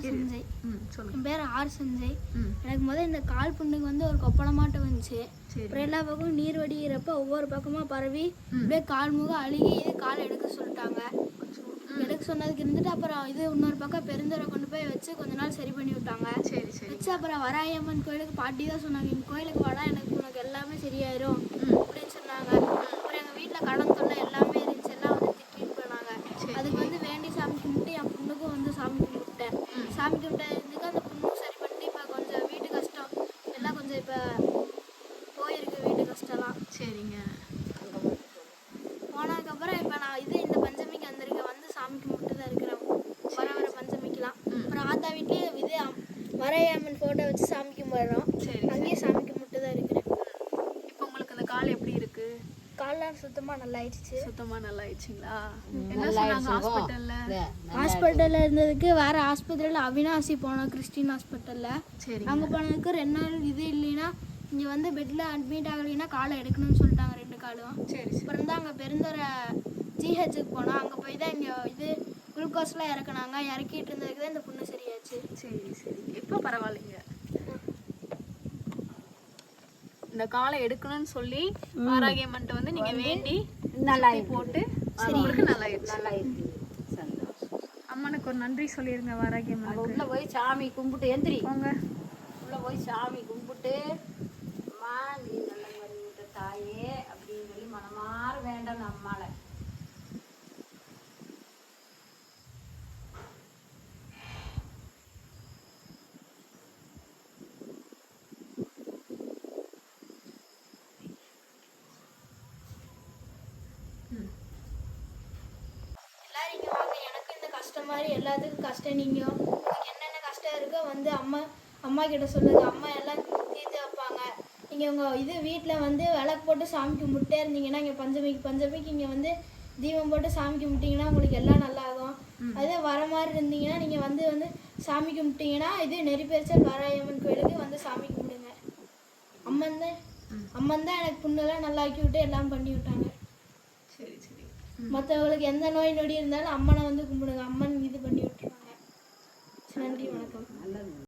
R Sanjay என் பேர் R Sanjay எனக்கு முதல்ல இந்த கால் புண்ணுக்கு வந்து ஒரு கொப்பளமாட்டம் வந்துச்சு. அப்புறம் எல்லா பக்கமும் நீர் வடிகிறப்ப ஒவ்வொரு பக்கமாக பரவி. அப்படியே கால் முகம் அழுகி இது கால் எடுக்க சொல்லிட்டாங்க. எடுக்க சொன்னதுக்கு இருந்துட்டு அப்புறம் இது இன்னொரு பக்கம் பெருந்தரை கொண்டு போய் வச்சு கொஞ்ச நாள் சரி பண்ணி விட்டாங்க. சரி சரி. வச்சு அப்புறம் வராயம்மன் கோயிலுக்கு பாட்டி தான் சொன்னாங்க இந்த கோயிலுக்கு வாடா எனக்கு உனக்கு எல்லாமே சரியாயிரும் அப்படின்னு சொன்னாங்க. அப்புறம் எங்கள் வீட்டில் கடன் தொல்லை எல்லாமே இருந்துச்சு எல்லாம் வந்து திட்டிட்டு போனாங்க சரி. அதுக்கு வந்து வேண்டி சாமி கும்பிட்டு என் பொண்ணுக்கும் வந்து சாமி கும்பிட்டேன் ம். சாமி கும்பிட்டதுக்கு அந்த பொண்ணும் சரி பண்ணி இப்போ கொஞ்சம் வீட்டு கஷ்டம். எல்லாம் கொஞ்சம் இப்போ போயிருக்கு வீட்டு கஷ்டம்லாம். சரிங்க. போனதுக்கப்புறம் இப்போ நான் இது இந்த பஞ்சமிக்கு வந்திருக்கேன். வந்து சாமி கும்பிட்டு தான் இருக்கிறேன் வர வர பஞ்சமிக்கெலாம். அப்புறம் ஆத்தா வீட்லேயே இது அம்- வரையம்மன் ஃபோட்டோ வச்சு சாமி கும்பிடுறோம். சரி அங்கேயே சாமி கும்பிட்டு தான் இருக்கிறேன். இப்போ உங்களுக்கு அந்த கால் எப்படி இருக்கு? கால்லாம் சுத்தமாக நல்லா ஆயிடுச்சு. சுத்தமா நல்லா ஆயிடுச்சுங்களா? என்ன சொன்னாங்க ஹாஸ்பிட்டல்ல ஹாஸ்பிட்டலில் இருந்ததுக்கு வேற ஆஸ்பத்திரியில் அவினாசி போனோம் கிறிஸ்டின் ஹாஸ்பிட்டலில். சரிங்க. அங்கே போனதுக்கு ரெண்டு நாள் இது இல்லைன்னா இங்கே வந்து பெட்டில் அட்மிட் ஆகலைன்னா காலை எடுக்கணும்னு சொல்லிட்டாங்க ரெண்டு காலும். சரி சரி. அப்புறம் தான் அங்கே பெருந்தர ஜிஹெச்சுக்கு போனோம். அங்கே போய் தான் இங்கே இது குளுக்கோஸ்லாம் இறக்குனாங்க. இறக்கிட்டு இருந்ததுக்கு தான் இந்த புண்ணு சரியாச்சு. சரி சரி. இப்போ பரவாயில்லைங்க. இந்த காலை எடுக்கணும்னு சொல்லி ஆரோக்கியமன்ட்ட வந்து நீங்க வேண்டி நல்லா போட்டு நல்லா ஆயிடுச்சு நல்லா இருக்கு சந்தோஷம் அம்மனுக்கு ஒரு நன்றி சொல்லிருங்க ஆரோக்கியமனுக்கு உள்ள போய் சாமி கும்பிட்டு எந்திரி. போங்க. உள்ள போய் சாமி கும்பிட்டு அம்மா நீ நல்ல மாதிரி விட்ட தாயே அப்படின்னு சொல்லி மனமாற வேண்டாம் நம்மால எல்லாரும் இங்கே வாங்க எனக்கும் இந்த கஷ்டம் மாதிரி எல்லாத்துக்கும் கஷ்டம். நீங்கள் என்னென்ன கஷ்டம் இருக்கோ வந்து அம்மா அம்மா கிட்ட சொல்லுங்க. அம்மா எல்லாம் தீர்த்து வைப்பாங்க. நீங்கள் உங்கள் இது வீட்டில் வந்து விளக்கு போட்டு சாமி கும்பிட்டே இருந்தீங்கன்னா இங்கே பஞ்சமிக்கு பஞ்சமிக்கு இங்கே வந்து தீபம் போட்டு சாமி கும்பிட்டீங்கன்னா உங்களுக்கு எல்லாம் நல்லா ஆகும் அதே வர மாதிரி இருந்தீங்கன்னா நீங்கள் வந்து வந்து சாமி கும்பிட்டீங்கன்னா இது நெறிப்பெரிச்சல் வாராயம்மன் கோயிலுக்கு வந்து சாமி கும்பிடுங்க. அம்மன் தான் அம்மன் தான் எனக்கு புண்ணெல்லாம் நல்லா ஆக்கி விட்டு எல்லாம் பண்ணி விட்டாங்க. சரி சரி. மற்றவங்களுக்கு எந்த நோய் நொடி இருந்தாலும் அம்மனை வந்து கும்பிடுங்க. அம்மன் இது பண்ணி விட்டுருவாங்க. நன்றி வணக்கம். நல்லது